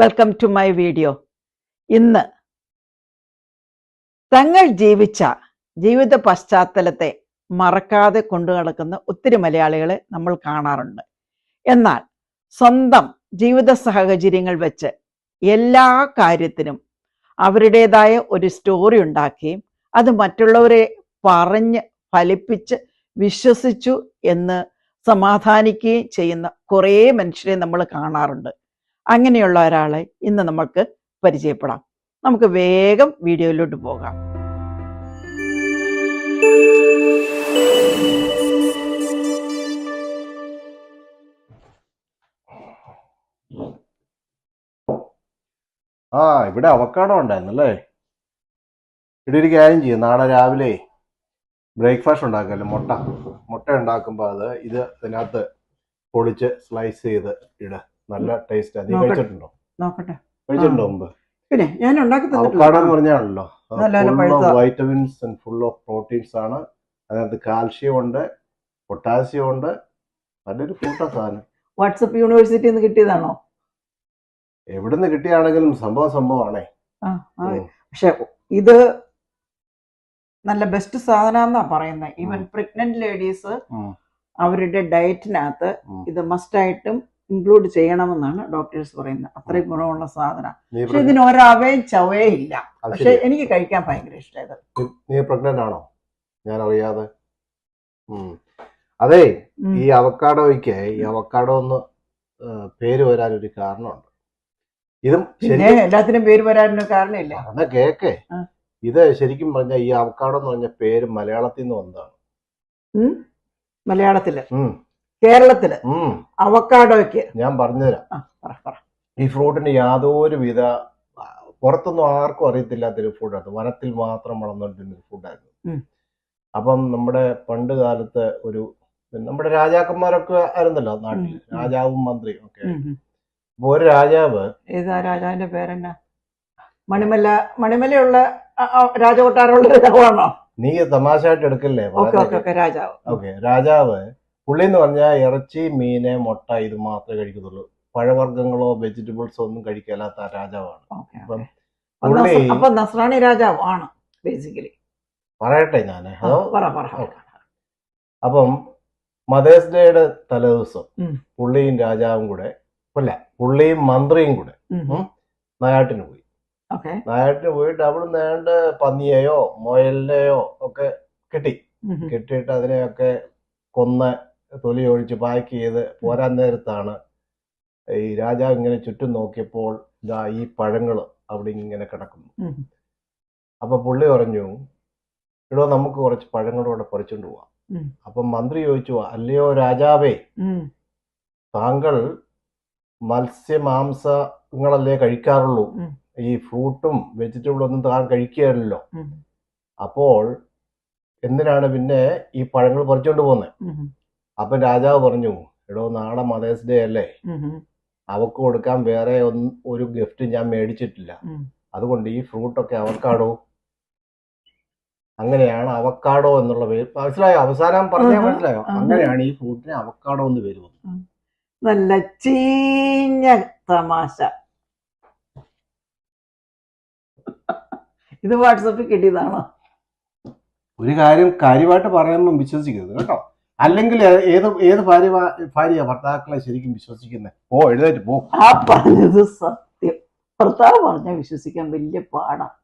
Welcome to my video ഇന്ന് തങ്ങൾ ജീവിച്ച ജീവിത പശ്ചാത്തലത്തെ മറക്കാതെ കൊണ്ടു നടക്കുന്ന ഒത്തിരി മലയാളികളെ നമ്മൾ കാണാറുണ്ട്. എന്നാൽ സ്വന്തം ജീവിത സാഹചര്യങ്ങൾ വെച്ച് എല്ലാ കാര്യത്തിനും അവരുടേതായ ഒരു സ്റ്റോറി ഉണ്ടാക്കുകയും അത് മറ്റുള്ളവരെ പറഞ്ഞ് ഫലിപ്പിച്ച് വിശ്വസിച്ചു എന്ന് സമാധാനിക്കുകയും ചെയ്യുന്ന കുറേ മനുഷ്യരെ നമ്മൾ കാണാറുണ്ട്. അങ്ങനെയുള്ള ഒരാളെ ഇന്ന് നമുക്ക് പരിചയപ്പെടാം. നമുക്ക് വേഗം വീഡിയോയിലോട്ട് പോകാം. ആ ഇവിടെ അവക്കാടോ ഉണ്ടായിരുന്നല്ലേ? ഇവിടെ ഒരു കാര്യം ചെയ്യും. നാളെ രാവിലെ ബ്രേക്ക്ഫാസ്റ്റ് ഉണ്ടാക്കല്ലോ മുട്ട. മുട്ട ഉണ്ടാക്കുമ്പോൾ അത് ഇത് ഇതിനകത്ത് പൊളിച്ച് സ്ലൈസ് ചെയ്ത് ഇട. നല്ല ടേസ്റ്റ് അധികം. കഴിച്ചിട്ടുണ്ടോ? നോക്കട്ടെ. കഴിച്ചിട്ടുണ്ടോ മുമ്പ്? പിന്നെ ഞാൻ ഉണ്ടാക്കി അവക്കാടോ എന്ന് പറഞ്ഞാണല്ലോ. Vitamins and full of proteins ആണ്. അതിനകത്ത് കാൽഷ്യം ഉണ്ട് പൊട്ടാസ്യം ഉണ്ട്. നല്ലൊരു ഫ്രൂട്ടാ സാധനം. വാട്സപ്പ് യൂണിവേഴ്സിറ്റിയിൽ നിന്ന് കിട്ടിയതാണോ? എവിടുന്ന് കിട്ടിയാണെങ്കിലും സംഭവം സംഭവമാണേ. പക്ഷെ ഇത് നല്ല ബെസ്റ്റ് സാധനമെന്നാ പറയുന്നത് ഈവൻ. പ്രഗ്നന്റ് ലേഡീസ് അവരുടെ ഡയറ്റിനകത്ത്. ഇത് മസ്റ്റായിട്ടും ഇൻക്ലൂഡ് ചെയ്യണമെന്നാണ് ഡോക്ടേഴ്സ് പറയുന്നത്. അത്രയും ഗുണമുള്ള സാധനം. പക്ഷെ ഇതിന് ഒരവയും ചവയേ ഇല്ല. പക്ഷെ എനിക്ക് കഴിക്കാൻ ഭയങ്കര ഇഷ്ടമായത് നീ- പ്രഗ്നന്റ് ആണോ? ഞാൻ അറിയാതെ അതെ ഈ അവക്കാഡോയ്ക്ക് ഈ അവക്കാഡോ എന്ന് പേര് വരാൻ ഒരു കാരണമുണ്ട്. ഇതും എല്ലാത്തിനും പേര് വരാനൊരു കാരണമില്ല. എന്നാ കേക്കേ. ഇത് ശരിക്കും പറഞ്ഞ ഈ അവക്കാഡോ എന്ന് പറഞ്ഞ പേര് മലയാളത്തിൽ നിന്ന് വന്നതാണ് മലയാളത്തിൽ. കേരളത്തിൽ. അവക്കാഡോയ്ക്ക്. ഞാൻ പറഞ്ഞുതരാം. ഈ ഫ്രൂട്ടിന് യാതൊരു വിധ ആ, പുറത്തൊന്നും ആർക്കും അറിയത്തില്ലാത്തൊരു ഫുഡാണ് വനത്തിൽ മാത്രം വളർന്നുകൊണ്ടിരുന്ന ഫുഡായിരുന്നു അപ്പം നമ്മുടെ പണ്ട് കാലത്ത് ഒരു നമ്മുടെ രാജാക്കന്മാരൊക്കെ ആയിരുന്നല്ലോ നാട്ടിൽ. രാജാവും മന്ത്രിയും ഒക്കെ. അപ്പൊ ഒരു രാജാവ് ഏതാ രാജാവിന്റെ പേരെന്നാ? മണിമല മണിമലയുള്ള രാജകൊട്ടാരമുള്ള രാജാവാണോ നീ തമാശയായിട്ട് എടുക്കല്ലേ? രാജാവ്. ഓക്കെ രാജാവ് പുള്ളി എന്ന് പറഞ്ഞാൽ ഇറച്ചി മീന് മുട്ട ഇത് മാത്രമേ കഴിക്കത്തുള്ളൂ. പഴവർഗങ്ങളോ വെജിറ്റബിൾസോ ഒന്നും കഴിക്കാത്ത രാജാവാണ്. അപ്പം പുള്ളി അപ്പൊ നസ്രാണി രാജാവ് ആണ് ബേസിക്കലി പറയട്ടെ ഞാൻ. അപ്പം മദേഴ്സ് ഡേയുടെ തലേദിവസം. പുള്ളിയും രാജാവും കൂടെ അല്ല പുള്ളിയും മന്ത്രിയും കൂടെ. നായാട്ടിന് പോയി. നായാട്ടിന് പോയിട്ട് അവിടെ നേണ്ട പന്നിയെയോ മുയലിനെയോ ഒക്കെ കിട്ടി. കിട്ടിയിട്ട് അതിനെയൊക്കെ കൊന്ന് തൊലി ഒഴിച്ച് പാക്ക് ചെയ്ത് പോരാൻ നേരത്താണ് ഈ രാജാവ് ഇങ്ങനെ ചുറ്റും നോക്കിയപ്പോൾ ഇതാ ഈ പഴങ്ങൾ അവിടെ ഇങ്ങനെ കിടക്കുന്നു. അപ്പൊ പുള്ളി പറഞ്ഞു ഇടോ നമുക്ക് കുറച്ച് പഴങ്ങളോടെ പറിച്ചുകൊണ്ട് പോവാം. അപ്പൊ മന്ത്രി ചോദിച്ചു അല്ലയോ രാജാവേ താങ്കൾ മത്സ്യമാംസങ്ങളല്ലേ കഴിക്കാറുള്ളൂ. ഈ ഫ്രൂട്ടും വെജിറ്റബിളും ഒന്നും താങ്കൾ കഴിക്കുകയല്ലോ അപ്പോൾ എന്തിനാണ് പിന്നെ ഈ പഴങ്ങൾ പറിച്ചുകൊണ്ട് പോകുന്നത് അപ്പം രാജാവ് പറഞ്ഞു എടോ നാളെ മദേഴ്സ് ഡേ അല്ലേ? അവക്ക് കൊടുക്കാൻ വേറെ ഒരു ഗിഫ്റ്റ് ഞാൻ മേടിച്ചിട്ടില്ല. അതുകൊണ്ട് ഈ ഫ്രൂട്ടൊക്കെ അവക്കാടോ? അങ്ങനെയാണ് അവക്കാടോ എന്നുള്ള പേര്. മനസ്സിലായോ? അവസാനം പറഞ്ഞാൽ മനസ്സിലായോ? അങ്ങനെയാണ് ഈ ഫ്രൂട്ടിന് അവക്കാടോ എന്ന് പേര് നല്ല ചീഞ്ഞ തമാശ. ഇത് വാട്സപ്പിൽ കിട്ടിയതാണോ? ഒരു കാര്യം കാര്യമായിട്ട് പറയുമ്പോൾ വിശ്വസിക്കരുത് കേട്ടോ. അല്ലെങ്കിൽ ഏത് ഏത് ഭാര്യ ഭാര്യ ഭർത്താക്കളെ ശരിക്കും വിശ്വസിക്കുന്നത് ഓ എഴുതായിട്ട് പോ. ആ പറഞ്ഞത് സത്യം. ഭർത്താവ് പറഞ്ഞാൽ വിശ്വസിക്കാൻ വലിയ പാടാണ്